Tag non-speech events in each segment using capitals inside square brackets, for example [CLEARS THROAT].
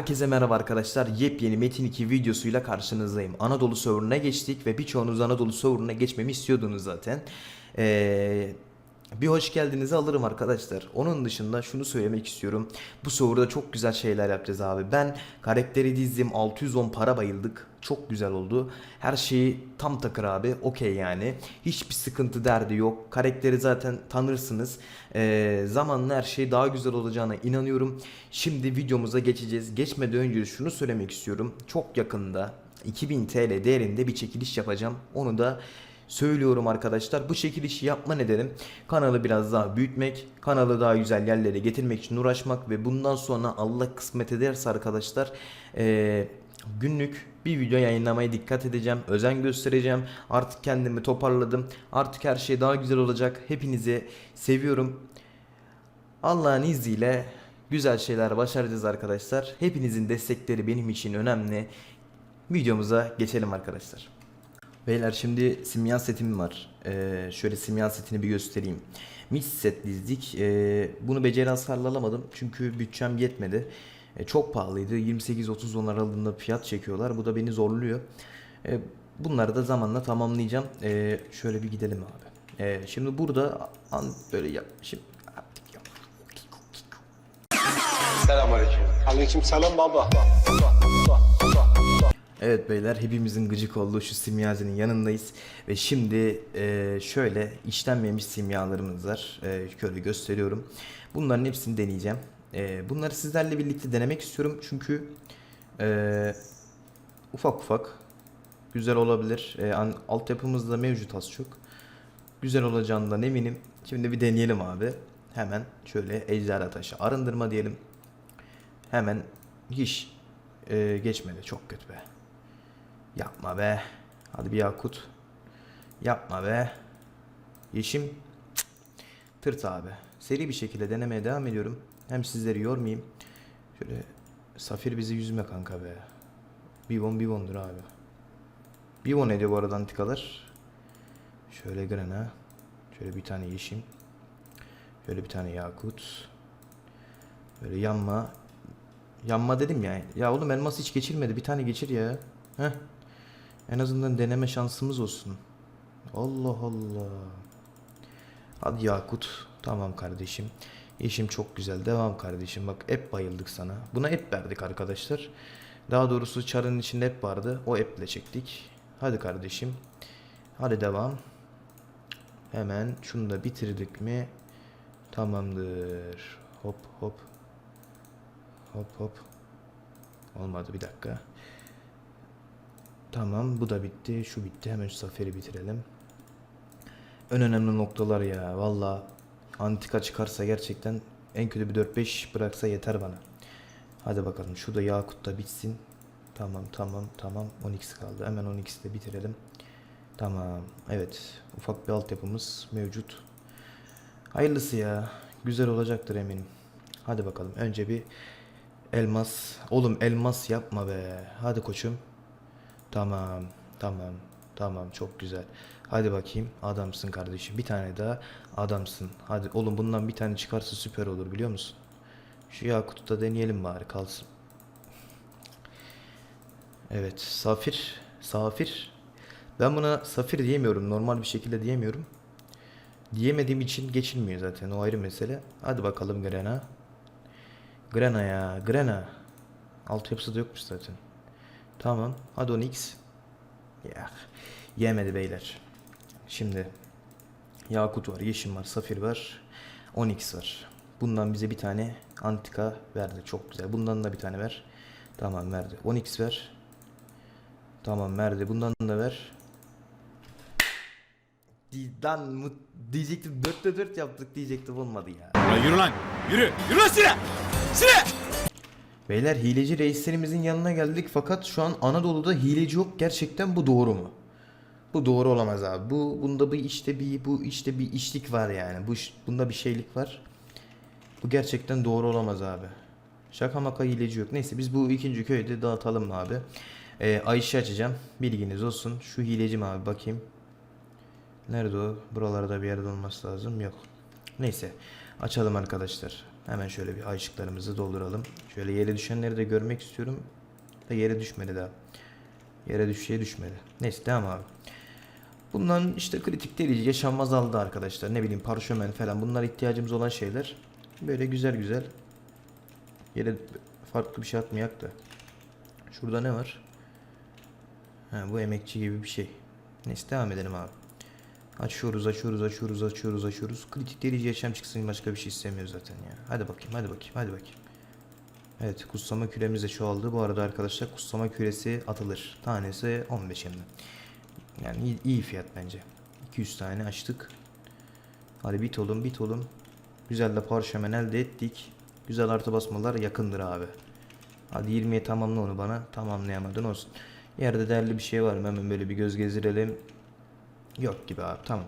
Herkese merhaba arkadaşlar. Yepyeni Metin 2 videosuyla karşınızdayım. Anadolu serverına geçtik ve birçoğunuz Anadolu serverına geçmemi istiyordunuz zaten. Ee, bir hoş geldinizi alırım arkadaşlar. Onun dışında şunu söylemek istiyorum. Bu serverda çok güzel şeyler yapacağız abi. Ben karakteri dizdim 610 para bayıldık. Çok güzel oldu. Her şeyi tam takır abi. Okey yani. Hiçbir sıkıntı derdi yok. Karakteri zaten tanırsınız. Ee, zamanla her şey daha güzel olacağına inanıyorum. Şimdi videomuza geçeceğiz. Geçmeden önce şunu söylemek istiyorum. Çok yakında 2000 TL değerinde bir çekiliş yapacağım. Onu da söylüyorum arkadaşlar. Bu çekilişi yapma nedenim kanalı biraz daha büyütmek, kanalı daha güzel yerlere getirmek için uğraşmak ve bundan sonra Allah kısmet ederse arkadaşlar eee, günlük bir video yayınlamaya dikkat edeceğim, özen göstereceğim. Artık kendimi toparladım. Artık her şey daha güzel olacak. Hepinizi seviyorum. Allah'ın izniyle güzel şeyler başaracağız arkadaşlar. Hepinizin destekleri benim için önemli. Videomuza geçelim arkadaşlar. Beyler şimdi simya setim var. Ee, şöyle simya setini bir göstereyim. Mix set dizdik. Ee, bunu beceri hasarlı alamadım çünkü bütçem yetmedi. Ee, çok pahalıydı. 28-30 dolar aralığında fiyat çekiyorlar. Bu da beni zorluyor. Ee, bunları da zamanla tamamlayacağım. Ee, şöyle bir gidelim abi. Şimdi burada an böyle yap. Şimdi Selamünaleyküm. Aleyküm selam baba. Evet beyler hepimizin gıcık olduğu şu simyacının yanındayız ve şimdi e, şöyle işlenmemiş simyalarımız var. E, şöyle gösteriyorum. Bunların hepsini deneyeceğim. E, bunları sizlerle birlikte denemek istiyorum çünkü e, ufak ufak güzel olabilir. E, altyapımız da mevcut az çok. Güzel olacağından eminim. Şimdi bir deneyelim abi. Hemen şöyle ejderha taşı arındırma diyelim. Hemen hiç e, geçmedi çok kötü be. Yapma be. Hadi bir yakut. Yapma be. Yeşim. Cık. Tırt abi. Seri bir şekilde denemeye devam ediyorum. Hem sizleri yormayayım. Şöyle Safir bizi yüzme kanka be. Bivon bivondur abi. Bivon ediyor bu arada antikalar. Şöyle grana. Şöyle bir tane yeşim. Şöyle bir tane yakut. Böyle yanma. Yanma dedim ya. Ya oğlum elmas hiç geçirmedi. Bir tane geçir ya. Heh. En azından deneme şansımız olsun. Allah Allah. Hadi Yakut. Tamam kardeşim. İşim çok güzel. Devam kardeşim. Bak hep bayıldık sana. Buna hep verdik arkadaşlar. Daha doğrusu çarın içinde hep vardı. O eple çektik. Hadi kardeşim. Hadi devam. Hemen şunu da bitirdik mi? Tamamdır. Hop hop. Hop hop. Olmadı bir dakika. Tamam bu da bitti. Şu bitti. Hemen şu zaferi bitirelim. En önemli noktalar ya. Valla antika çıkarsa gerçekten en kötü bir 4-5 bıraksa yeter bana. Hadi bakalım. Şu da Yakut da bitsin. Tamam tamam tamam. 12 kaldı. Hemen 12'si de bitirelim. Tamam. Evet. Ufak bir altyapımız mevcut. Hayırlısı ya. Güzel olacaktır eminim. Hadi bakalım. Önce bir elmas. Oğlum elmas yapma be. Hadi koçum. Tamam, tamam, tamam çok güzel. Hadi bakayım adamsın kardeşim. Bir tane daha adamsın. Hadi oğlum bundan bir tane çıkarsa süper olur biliyor musun? Şu Yakut'u da deneyelim bari kalsın. Evet Safir. Safir. Ben buna Safir diyemiyorum. Normal bir şekilde diyemiyorum. Diyemediğim için geçilmiyor zaten. O ayrı mesele. Hadi bakalım Grena. Grena ya. Grena. Altyapısı da yokmuş zaten. Tamam. 10x. Ya. Yemedi beyler. Şimdi Yakut var, Yeşim var, Safir var. 10x var. Bundan bize bir tane antika verdi. Çok güzel. Bundan da bir tane ver. Tamam verdi. 10x ver. Tamam verdi. Bundan da ver. Lan diyecektim 4'te 4 yaptık diyecektim olmadı ya. Lan yürü lan. Yürü. Yürü lan Sine. Sine. Beyler hileci reislerimizin yanına geldik fakat şu an Anadolu'da hileci yok. Gerçekten bu doğru mu? Bu doğru olamaz abi. Bu bunda bir işte bir bu işte bir işlik var yani. Bu bunda bir şeylik var. Bu gerçekten doğru olamaz abi. Şaka maka hileci yok. Neyse biz bu ikinci köyde dağıtalım mı abi? Ee, Ayşe açacağım. Bilginiz olsun. Şu hileci mi abi bakayım. Nerede o? Buralarda bir yerde olması lazım. Yok. Neyse açalım arkadaşlar. Hemen şöyle bir ayışıklarımızı dolduralım. Şöyle yere düşenleri de görmek istiyorum. Da yere düşmedi daha. Yere düşeceği düşmedi. Neyse devam abi. Bundan işte kritik delici yaşanmaz aldı arkadaşlar. Ne bileyim parşömen falan bunlar ihtiyacımız olan şeyler. Böyle güzel güzel. Yere farklı bir şey atmayak da. Şurada ne var? Ha, bu emekçi gibi bir şey. Neyse devam edelim abi. Açıyoruz, açıyoruz, açıyoruz, açıyoruz, açıyoruz. Kritik delici yaşam çıksın başka bir şey istemiyoruz zaten ya. Hadi bakayım, hadi bakayım, hadi bakayım. Evet, kutsama küremiz de çoğaldı. Bu arada arkadaşlar kutsama küresi atılır. Tanesi 15 hem. Yani iyi, iyi fiyat bence. 200 tane açtık. Hadi bit olun, bit olun. Güzel de parşömen elde ettik. Güzel artı basmalar yakındır abi. Hadi 20'ye tamamla onu bana. Tamamlayamadın olsun. Yerde değerli bir şey var mı? Hemen böyle bir göz gezdirelim. Yok gibi abi tamam.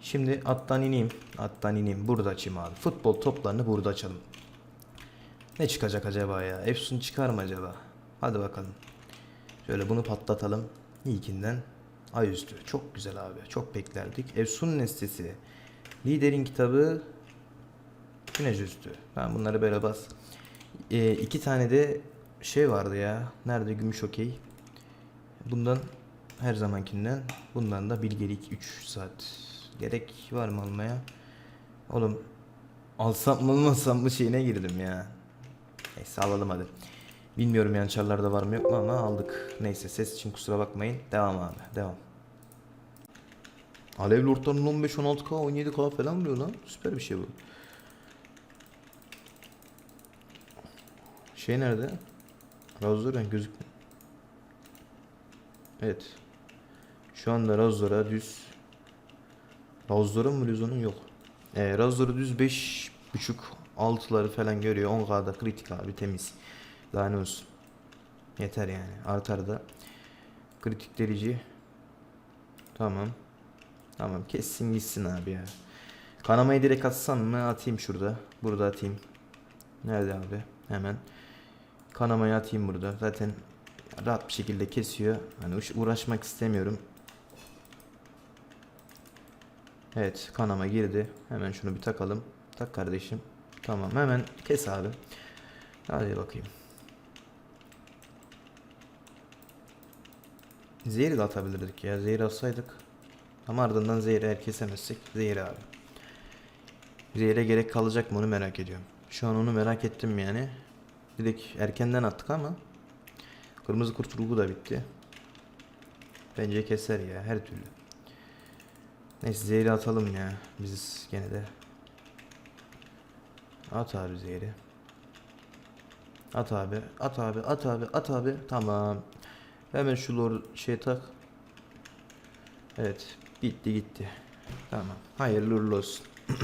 Şimdi attan ineyim. Attan ineyim. Burada açayım abi. Futbol toplarını burada açalım. Ne çıkacak acaba ya? Efsun çıkar mı acaba? Hadi bakalım. Şöyle bunu patlatalım. İlkinden Ayüstü. Çok güzel abi. Çok beklerdik. Efsun Nestesi. Liderin kitabı Güneş üstü. Ben bunları böyle bas. Ee, iki tane de şey vardı ya. Nerede gümüş okey. Bundan her zamankinden. Bundan da bilgelik 3 saat. Gerek var mı almaya? Oğlum alsam mı almasam mı şeyine girdim ya. Neyse alalım hadi. Bilmiyorum yani çarlarda var mı yok mu ama aldık. Neyse ses için kusura bakmayın. Devam abi devam. Alev Lord'ların 15-16k 17k falan vuruyor lan. Süper bir şey bu. Şey nerede? Razzoren gözükmüyor. Evet. Şu anda Razzora düz. Razzora mı Luzon'un yok. Ee, Razzora düz 5 buçuk 6'ları falan görüyor. 10k'da kritik abi temiz. Daha ne olsun. Yeter yani. Artar da. Kritik delici. Tamam. Tamam kessin gitsin abi ya. Kanamayı direkt atsam mı? Atayım şurada. Burada atayım. Nerede abi? Hemen. Kanamayı atayım burada. Zaten rahat bir şekilde kesiyor. Hani uğraş- uğraşmak istemiyorum. Evet kanama girdi. Hemen şunu bir takalım. Tak kardeşim. Tamam hemen kes abi. Hadi bakayım. Zehri de atabilirdik ya. Zehri atsaydık. Ama ardından zehri eğer kesemezsek zehri abi. Zehre gerek kalacak mı onu merak ediyorum. Şu an onu merak ettim yani. Direkt erkenden attık ama Kırmızı kurt ruhu da bitti. Bence keser ya her türlü. Neyse zehri atalım ya. Biz gene de. At abi zehri. At abi, at abi, at abi, at abi. Tamam. Hemen şu lor şey tak. Evet, bitti gitti. Tamam. Hayırlı uğurlu olsun. [CLEARS THROAT]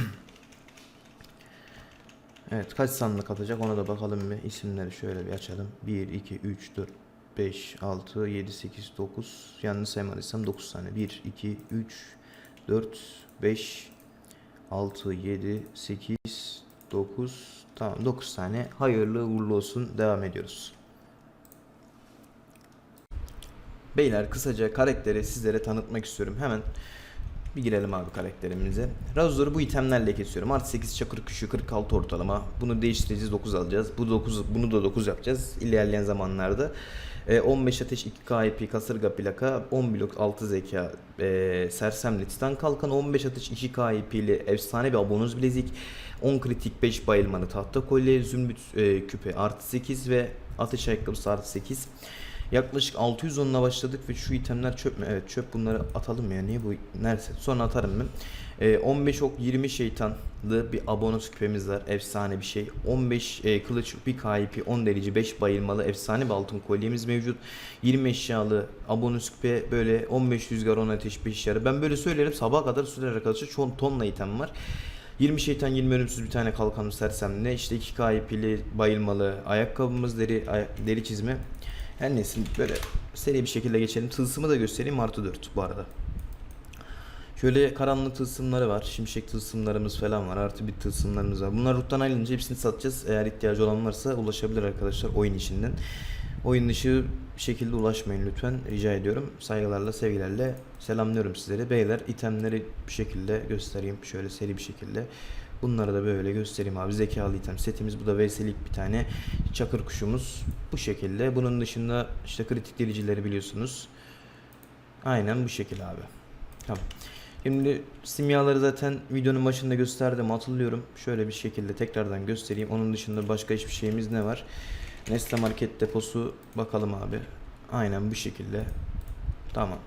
Evet kaç sandık atacak ona da bakalım bir isimleri şöyle bir açalım. 1, 2, 3, 4, 5, 6, 7, 8, 9 yanlış saymadıysam 9 tane. 1, 2, 3, 4, 5, 6, 7, 8, 9 tamam 9 tane hayırlı uğurlu olsun devam ediyoruz. Beyler kısaca karakteri sizlere tanıtmak istiyorum. Hemen bir girelim abi karakterimize. Razor'u bu itemlerle kesiyorum. Artı 8 çakır kuşu 46 ortalama. Bunu değiştireceğiz 9 alacağız. Bu 9 bunu da 9 yapacağız ilerleyen zamanlarda. Ee, 15 ateş 2 IP kasırga plaka 10 blok 6 zeka e, sersemli titan kalkan 15 ateş 2 IP ile efsane bir abonuz bilezik 10 kritik 5 bayılmanı tahta kolye zümrüt e, küpe artı 8 ve ateş ayakkabısı artı 8 Yaklaşık 600 onunla başladık ve şu itemler çöp mü? Evet çöp bunları atalım ya. Niye bu? Nerede? Sonra atarım ben. Ee, 15 ok 20 şeytanlı bir abonus küpemiz var. Efsane bir şey. 15 e, kılıç bir KP 10 derece 5 bayılmalı efsane bir altın kolyemiz mevcut. 20 eşyalı abonus küpe böyle 15 rüzgar 10 ateş 5 yarı. Ben böyle söylerim sabaha kadar sürer arkadaşlar. Çok tonla item var. 20 şeytan 20 ölümsüz bir tane kalkanımız sersemle işte 2 KP'li bayılmalı ayakkabımız deri ay- deri çizme her neyse böyle seri bir şekilde geçelim. Tılsımı da göstereyim artı 4 bu arada. Şöyle karanlık tılsımları var. Şimşek tılsımlarımız falan var. Artı bir tılsımlarımız var. Bunlar ruttan ayrılınca hepsini satacağız. Eğer ihtiyacı olan varsa ulaşabilir arkadaşlar oyun içinden. Oyun dışı şekilde ulaşmayın lütfen. Rica ediyorum. Saygılarla, sevgilerle selamlıyorum sizleri. Beyler itemleri bir şekilde göstereyim. Şöyle seri bir şekilde. Bunları da böyle göstereyim abi. Zekalı item setimiz. Bu da VS'lik bir tane çakır kuşumuz. Bu şekilde. Bunun dışında işte kritik delicileri biliyorsunuz. Aynen bu şekilde abi. Tamam. Şimdi simyaları zaten videonun başında gösterdim hatırlıyorum. Şöyle bir şekilde tekrardan göstereyim. Onun dışında başka hiçbir şeyimiz ne var? Nestle Market deposu bakalım abi. Aynen bu şekilde. Tamam.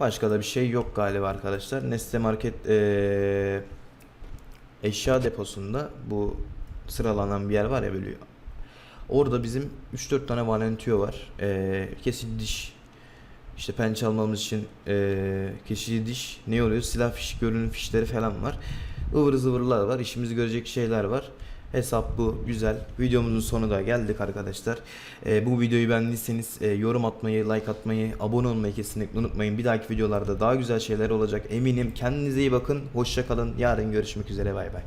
Başka da bir şey yok galiba arkadaşlar. Nestle Market eee, eşya deposunda bu sıralanan bir yer var ya böyle. Orada bizim 3-4 tane valentio var. Eee kesici diş işte pençe almamız için eee kesici diş ne oluyor? Silah fiş, görünüm fişleri falan var. ıvır zıvırlar var. işimizi görecek şeyler var. Hesap bu. Güzel. Videomuzun sonu da geldik arkadaşlar. Eee, bu videoyu beğendiyseniz eee, yorum atmayı, like atmayı, abone olmayı kesinlikle unutmayın. Bir dahaki videolarda daha güzel şeyler olacak eminim. Kendinize iyi bakın. Hoşça kalın. Yarın görüşmek üzere. Bay bay.